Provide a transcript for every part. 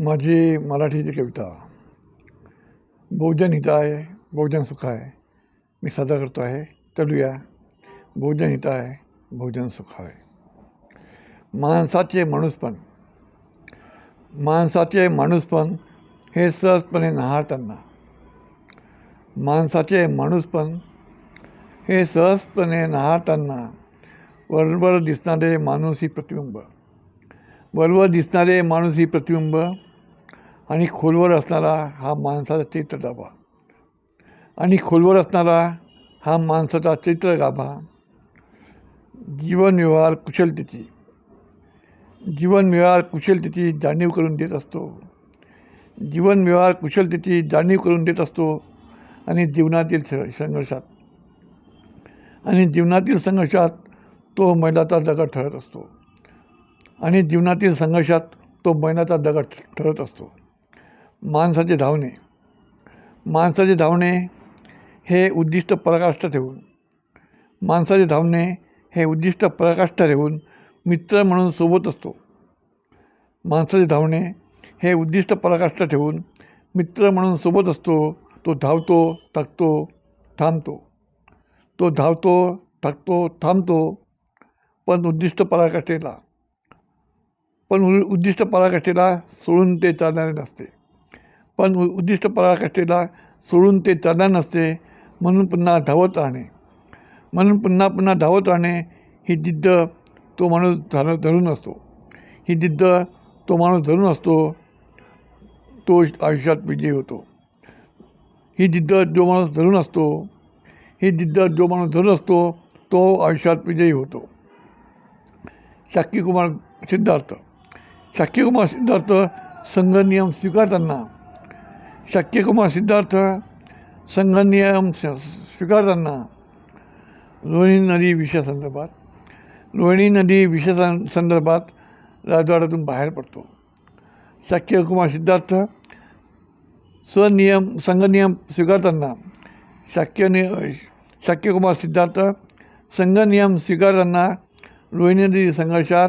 माझी मराठीची कविता बहुजन हिताय बहुजन सुखाय मी सादर करतो आहे चलूया बहुजन हिताय बहुजन सुखाय माणसाचे माणूसपण माणसाचे माणूसपण हे सहजपणे नाहारताना. माणसाचे माणूसपण हे सहजपणे नाहारताना वरवर दिसणारे माणूस ही प्रतिबिंब. वरवर दिसणारे माणूस ही प्रतिबिंब आणि खोलवर असणारा हा माणसाचा चित्रगाभा. आणि खोलवर असणारा हा माणसाचा चित्रगाभा जीवनव्यवहार कुशलतेची जीवनव्यवहार कुशलतेची जाणीव करून देत असतो. जीवनव्यवहार कुशलतेची जाणीव करून देत असतो आणि जीवनातील स संघर्षात. आणि जीवनातील संघर्षात तो मैलाचा दगड ठरत असतो. आणि जीवनातील संघर्षात तो मैलाचा दगड ठरत असतो. माणसाचे धावणे. माणसाचे धावणे हे उद्दिष्ट पराकाष्ठ ठेवून. माणसाचे धावणे हे उद्दिष्ट पराकाष्ठ ठेवून मित्र म्हणून सोबत असतो. माणसाचे धावणे हे उद्दिष्ट पराकाष्ठ ठेवून मित्र म्हणून सोबत असतो तो धावतो थकतो थांबतो. तो धावतो थकतो थांबतो पण उद्दिष्ट पराकाष्ठेला. पण उ उद्दिष्ट पराकाष्ठेला सोडून ते चालणारे नसते. पण उ उद्दिष्ट पराकाष्ठेला सोडून ते चालना नसते म्हणून पुन्हा धावत राहणे. म्हणून पुन्हा पुन्हा धावत राहणे ही जिद्द तो माणूस धर धरून असतो. ही जिद्द तो माणूस धरून असतो तो आयुष्यात विजयी होतो. ही जिद्द जो माणूस धरून असतो ही जिद्द जो माणूस धरून असतो तो आयुष्यात विजयी होतो. शाक्यकुमार सिद्धार्थ. शाक्यकुमार सिद्धार्थ संघनियम स्वीकारताना शाक्यकुमार सिद्धार्थ संघनियम स्वीकारताना लोणी नदी विषयासंदर्भात लोणी नदी विषय संदर्भात राजवाड्यातून बाहेर पडतो. शाक्यकुमार सिद्धार्थ स्वनियम संघनियम स्वीकारताना शाक्यनि शाक्यकुमार सिद्धार्थ संघनियम स्वीकारताना लोहिणी नदी संघर्षात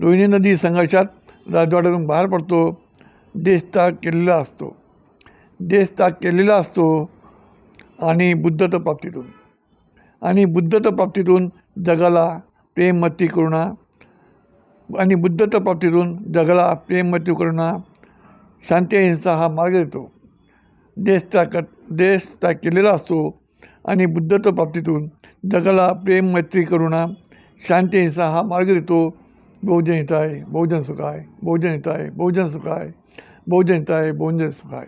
लोहिणी नदी संघर्षात राजवाड्यातून बाहेर पडतो देश त्याग केलेला असतो. देश त्याग केलेला असतो आणि बुद्धत्व प्राप्तीतून. आणि बुद्धत्व प्राप्तीतून जगाला प्रेममती करुणा आणि बुद्धत्व प्राप्तीतून जगाला प्रेममती करुणा शांती अहिंसा हा मार्ग देतो. देश त्याग देश त्याग केलेला असतो आणि बुद्धत्व प्राप्तीतून जगाला प्रेम मैत्री करुणा शांती अहिंसा हा मार्ग देतो. बहुजन हिताय बहुजन सुखाय बहुजन हिताय बहुजन सुखाय बहुजन हिताय बहुजन सुखाय